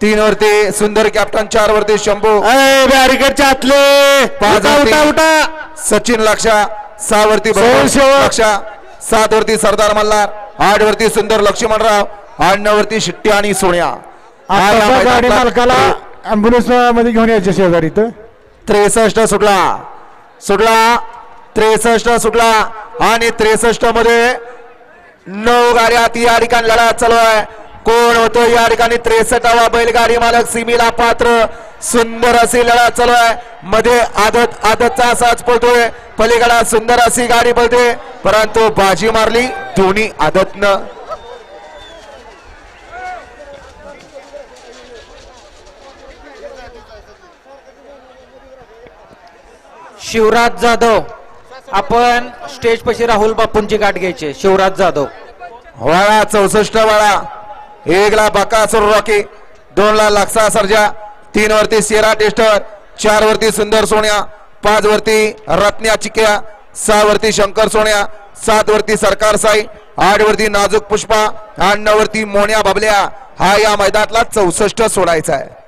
तीन वरती सुंदर कॅप्टन चार वरती शंभू बॅरिकेडच्या आतले उठा उठा उठा. सचिन लक्षा सहा वरती. लक्षा सात वरती सरदार मल्हार आठ वरती सुंदर लक्ष्मणराव आठ नऊ वरती शिट्टी आणि सोन्या. गाडी मालकाला अँब्युलन्समध्ये घेऊन यायचे शेजारी इथं. त्रेसष्ट सुटला. सुटला त्रेसष्ट सुटला आणि त्रेसष्टमध्ये नऊ गाड्यात या ठिकाणी लढा चालू आहे. कोण होतो? या ठिकाणी त्रेसष्टावा बैलगाडी मालक सिमीला पात्र. सुंदर अशी लढा चालू आहे. मध्ये आदत आदतचा असाच पळतोय पलीकडा सुंदर अशी गाडी पळते परंतु बाजी मारली. दोन्ही आदतनं. शिवराज जाधव. आपण स्टेज पशी राहुल बापूंची गाठ घ्यायची. शिवराज जाधव. वाळा चौसष्ट वाळा. एकला बकासूर रॉकी. दोनला लाक्सा सर्जा. तीन वरती सेरा टेस्टर. चार वरती सुंदर सोन्या. पाच वरती रत्न्या चिक्या सहा वरती शंकर सोन्या. सात वरती सरकार साई. आठ वरती नाजूक पुष्पा. आठ नऊ वरती मोन्या बाबल्या. हा या मैदानातला चौसष्ट सोडायचा आहे.